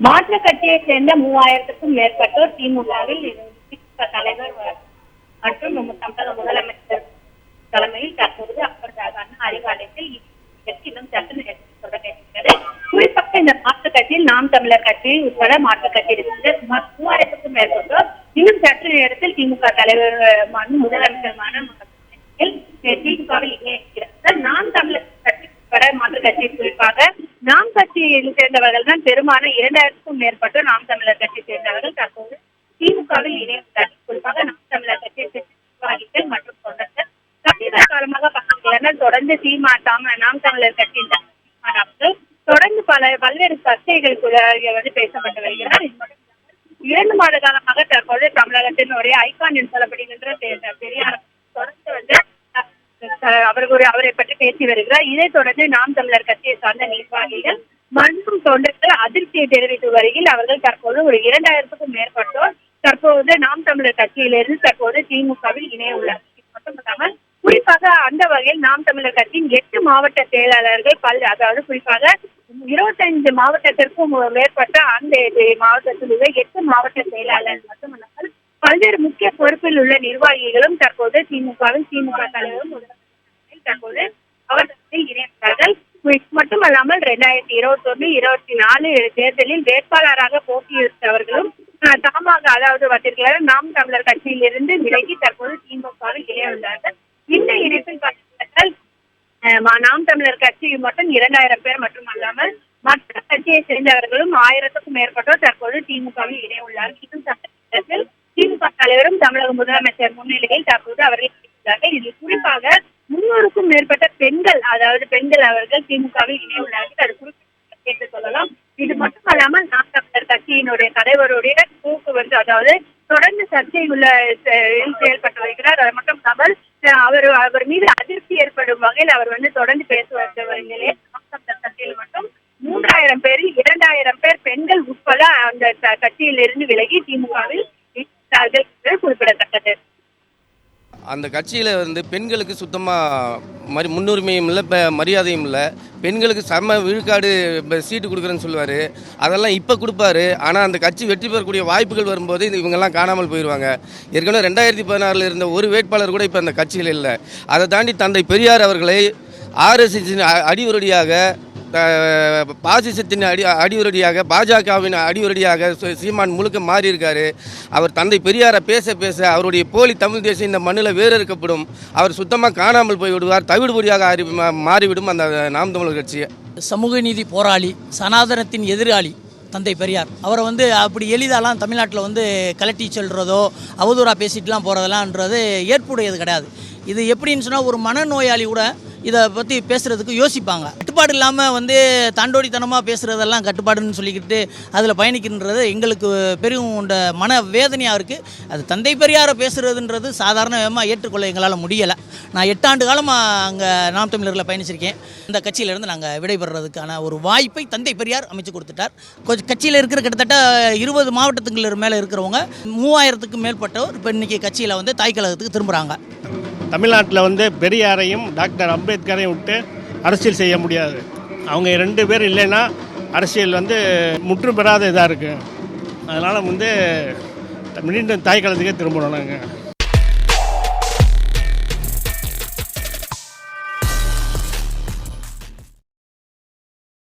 மாற்று கட்சியை சேர்ந்த மூவாயிரத்துக்கும் மேற்பட்டோர் திமுகவில் திமுக தலைவர் மற்றும் தமிழக முதலமைச்சர் தலைமையில் தற்போது அப்பர் அண்ணா அறிவாலயத்தில் இன்னும் சற்று குறிப்பாக இந்த மாற்று கட்சியில் நாம் தமிழர் கட்சி உட்பட மாற்று கட்சியில் சேர்ந்த சுமார் மூவாயிரத்துக்கும் மேற்பட்டோர் இன்னும் சற்று நேரத்தில் திமுக தலைவர் முதலமைச்சருமான திமுகவில் இணைக்கிறார்கள் நாம் தமிழர் கட்சி உட்பட மாற்றுக் கட்சி குறிப்பாக நாம் கட்சியில் சேர்ந்தவர்கள் தான் பெரும்பாலும் இரண்டாயிரத்துக்கும் மேற்பட்டோர் நாம் தமிழர் கட்சி சேர்ந்தவர்கள். தற்போது திமுகவில் இணைந்தார்கள் குறிப்பாக நாம் தமிழர் கட்சியை நிர்வாகிகள் மற்றும் தொண்டர்கள் சமீப காலமாக பார்த்தீங்கன்னா தொடர்ந்து சீமா தாம நாம் தமிழர் கட்சியின் அவர்கள் தொடர்ந்து பல பல்வேறு சர்ச்சைகள் வந்து பேசப்பட்டு வருகிறார். இரண்டு மாத காலமாக தற்போது தமிழகத்தினுடைய ஐகான் என்று சொல்லப்படுகின்ற பெரியார் தொடர்ந்து வந்து அஹ், அவர் அவரை பற்றி பேசி வருகிறார். இதை தொடர்ந்து நாம் தமிழர் கட்சியை சார்ந்த நிர்வாகிகள் மண்ணும் தொண்டர்கள் அதிர்ச்சியை தெரிவித்து வரையில் அவர்கள் தற்போது ஒரு இரண்டாயிரத்துக்கும் மேற்பட்டோர் தற்போது நாம் தமிழர் கட்சியிலிருந்து தற்போது திமுகவில் இணைய உள்ளார் மட்டுமல்லாமல் குறிப்பாக அந்த வகையில் நாம் தமிழர் கட்சியின் எட்டு மாவட்ட செயலாளர்கள் பல் அதாவது குறிப்பாக இருபத்தைந்து மாவட்டத்திற்கும் மேற்பட்ட அந்த மாவட்டத்தில் உள்ள எட்டு மாவட்ட செயலாளர்கள் மட்டுமல்லாமல் பல்வேறு முக்கிய பொறுப்பில் உள்ள நிர்வாகிகளும் தற்போது திமுகவில் திமுக தலைவரும் தற்போது அவர்கள் இணைந்தார்கள் மட்டும் மட்டுமல்லாமல் ரெண்டாயிரத்தி இருபத்தி ஒண்ணு இருபத்தி நாலு தேர்தலில் வேட்பாளராக போட்டியிட்டவர்களும் தாமாக அதாவது வந்திருக்கிறார்கள் நாம் தமிழர் கட்சியில் இருந்து விலகி தற்போது திமுகவில் இணைந்துள்ளார்கள் இந்த இணைப்பில் பார்த்தீர்கள் நாம் தமிழர் கட்சி மட்டும் இரண்டாயிரம் பேர் மட்டுமல்லாமல் மற்ற கட்சியை சேர்ந்தவர்களும் ஆயிரத்துக்கும் மேற்பட்டோர் தற்போது திமுகவில் இணைய உள்ளார்கள். இன்னும் திமுக தலைவரும் தமிழக முதலமைச்சர் முன்னிலையில் தற்போது அவர்கள் இதில் குறிப்பாக முன்னூறுக்கும் மேற்பட்ட பெண்கள் அதாவது பெண்கள் அவர்கள் திமுகவில் இணைய உள்ளார்கள் அது குறிப்பிட்ட என்று சொல்லலாம் இது மட்டுமல்லாமல் நாம் தமிழர் கட்சியினுடைய தலைவருடைய போக்குவரத்து அதாவது தொடர்ந்து சர்ச்சை உள்ள செயல்பட்டு வருகிறார். அது மட்டும் இல்லாமல் அவர் அவர் மீது அதிருப்தி ஏற்படும் வகையில் அவர் வந்து தொடர்ந்து பேசி வந்த நிலையில் நாம் தமிழர் கட்சியில் மட்டும் மூன்றாயிரம் பேரில் இரண்டாயிரம் பேர் பெண்கள் உட்பட அந்த க- கட்சியிலிருந்து விலகி திமுகவில் இருக்கிறார்கள். அந்த கட்சியில் வந்து பெண்களுக்கு சுத்தமாக மரி முன்னுரிமையும் இல்லை இப்போ மரியாதையும் இல்லை. பெண்களுக்கு சம விழுக்காடு இப்போ சீட்டு கொடுக்குறேன்னு சொல்லுவார். அதெல்லாம் இப்போ கொடுப்பாரு. ஆனால் அந்த கட்சி வெற்றி பெறக்கூடிய வாய்ப்புகள் வரும்போது இது இவங்கெல்லாம் காணாமல் போயிடுவாங்க ஏற்கனவே ரெண்டாயிரத்தி பதினாறில் இருந்த ஒரு வேட்பாளர் கூட இப்போ அந்த கட்சியில் இல்லை. அதை தாண்டி தந்தை பெரியார் அவர்களை ஆர்எஸ்எஸின் அடியுரடியாக பாசிசத்தின் அடி அடியுரடியாக பாஜகவின் அடியுரடியாக சு- சீமான் முழுக்க மாறி இருக்காரு அவர் தந்தை பெரியாரை பேச பேச அவருடைய போலி தமிழ் தேசம் இந்த மண்ணில் வேறறுக்கப்படும் அவர் சுத்தமாக காணாமல் போய் விடுவார் அறி மாறிவிடும் அந்த நாம் தமிழர் கட்சியை. சமூக நீதி போராளி சனாதனத்தின் எதிராளி தந்தை பெரியார். அவரை வந்து அப்படி எளிதாலாம் தமிழ்நாட்டில் வந்து கலட்டி சொல்கிறதோ அவதூறாக பேசிட்டுலாம் போகிறதெல்லாம்ன்றது ஏற்புடையது கிடையாது. இது எப்படின்னு சொன்னால் ஒரு மனநோயாளி கூட இதை பற்றி பேசுகிறதுக்கு யோசிப்பாங்க. கட்டுப்பாடு இல்லாமல் வந்து தாண்டோடித்தனமாக பேசுகிறதெல்லாம் கட்டுப்பாடுன்னு சொல்லிக்கிட்டு அதில் பயணிக்கின்றது எங்களுக்கு பெரும் உண்ட மன வேதனையாக இருக்குது அது தந்தை பெரியாரை பேசுகிறதுன்றது சாதாரணமாக ஏற்றுக்கொள்ள எங்களால் முடியலை. நான் எட்டாண்டு காலமாக அங்கே நாம் தமிழரில் பயணிச்சிருக்கேன். இந்த கட்சியிலேருந்து நாங்கள் விடைபெறதுக்கான ஒரு வாய்ப்பை தந்தை பெரியார் அமைச்சு கொடுத்துட்டார். கொஞ்சம் கட்சியில் இருக்கிற கிட்டத்தட்ட இருபது மாவட்டத்துக்கு மேலே இருக்கிறவங்க மூவாயிரத்துக்கு மேற்பட்டவர் இப்போ இன்றைக்கி கட்சியில் வந்து தாய் கழகத்துக்கு திரும்புகிறாங்க தமிழ்நாட்டில் வந்து பெரியாரையும் டாக்டர் அம்பேத்கரையும் விட்டு அரசியல் செய்ய முடியாது. அவங்க ரெண்டு பேர் இல்லைன்னா அரசியல் வந்து முற்று பெறாத இதாக இருக்குது அதனால் வந்து மீண்டும் தாய் காலத்துக்கே திரும்பணும் நாங்கள்